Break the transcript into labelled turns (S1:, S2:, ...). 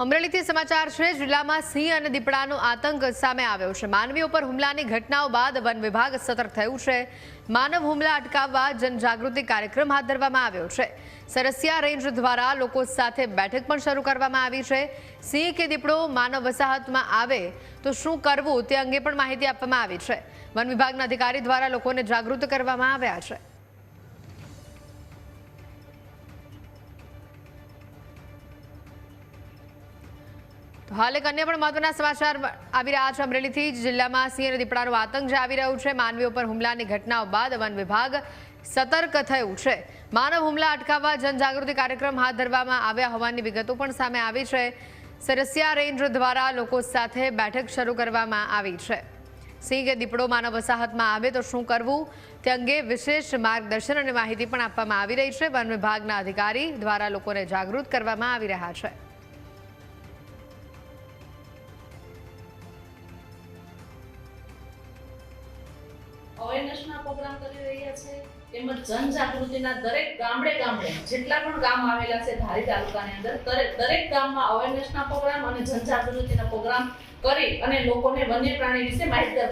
S1: અમરેલીથી સમાચાર છે, જિલ્લામાં સિંહ અને દીપડાનો આતંક સામે આવ્યો છે. માનવીઓ પર હુમલાની ઘટનાઓ બાદ વન વિભાગ સતર્ક થયું છે. માનવ હુમલા અટકાવવા જનજાગૃતિ કાર્યક્રમ હાથ ધરવામાં આવ્યો છે. સરસિયા રેન્જ દ્વારા લોકો સાથે બેઠક પણ શરૂ કરવામાં આવી છે. સિંહ કે દીપડો માનવ વસાહતમાં આવે તો શું કરવું તે અંગે પણ માહિતી આપવામાં આવી છે. વન વિભાગના અધિકારી દ્વારા લોકોને જાગૃત કરવામાં આવ્યા છે. હાલ એક અન્ય પણ મહત્વના સમાચાર આવી રહ્યા છે. અમરેલીથી જિલ્લામાં સિંહ અને દીપડાનો આતંક જે આવી રહ્યું છે. માનવીઓ પર હુમલાની ઘટનાઓ બાદ વન વિભાગ સતર્ક થયું છે. માનવ હુમલા અટકાવવા જનજાગૃતિ કાર્યક્રમ હાથ ધરવામાં આવ્યા હોવાની વિગતો પણ સામે આવી છે. સરસિયા રેન્જ દ્વારા લોકો સાથે બેઠક શરૂ કરવામાં આવી છે. સિંહ કે દીપડો માનવ વસાહતમાં આવે તો શું કરવું? તે અંગે વિશેષ માર્ગદર્શન અને માહિતી પણ આપવામાં આવી રહી છે. વન વિભાગના અધિકારી દ્વારા લોકોને જાગૃત કરવામાં આવી રહ્યા છે.
S2: અવેરનેસના પ્રોગ્રામ કરી રહ્યા છે, તેમજ જનજાગૃતિના દરેક ગામડે ગામડે, જેટલા પણ ગામ આવેલા છે ધારી તાલુકાની અંદર દરેક દરેક ગામમાં અવેરનેસના પ્રોગ્રામ અને જનજાગૃતિના પ્રોગ્રામ કરી અને લોકોને વન્ય પ્રાણી વિશે માહિતગાર